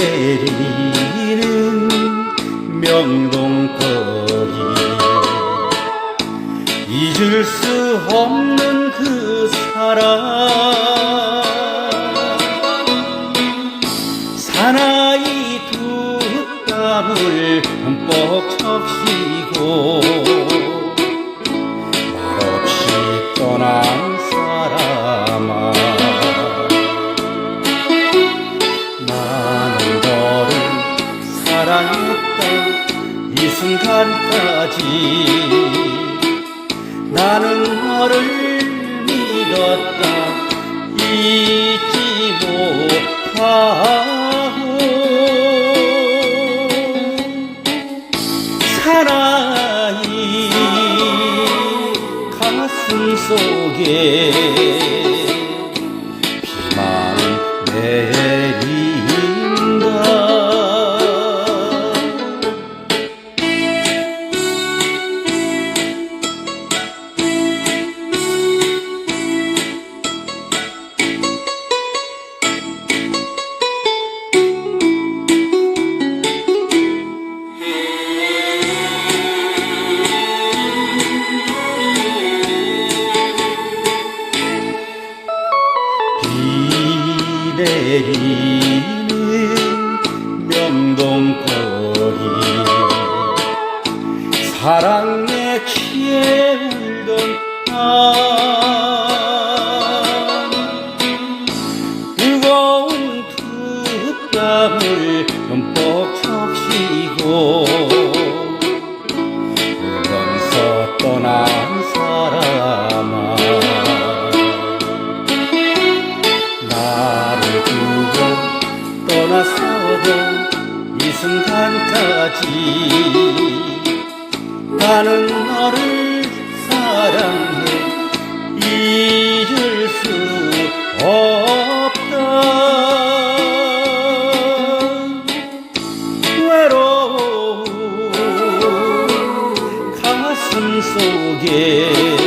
내리는 명동 거리. 잊을 수 없는 그 사람 사나이 두 땀을 흠뻑 적시고 순간까지 나는 너를 믿었다 잊지 못하고. 사나이 가슴 속에 내리는 명동거리 사랑에 취해 울던 밤 뜨거운 두 땀을 흠뻑 적시고 울면서 떠난 사람아 나 떠나서도 이 순간까지 나는 너를 사랑해 잊을 수 없다. 외로운 가슴 속에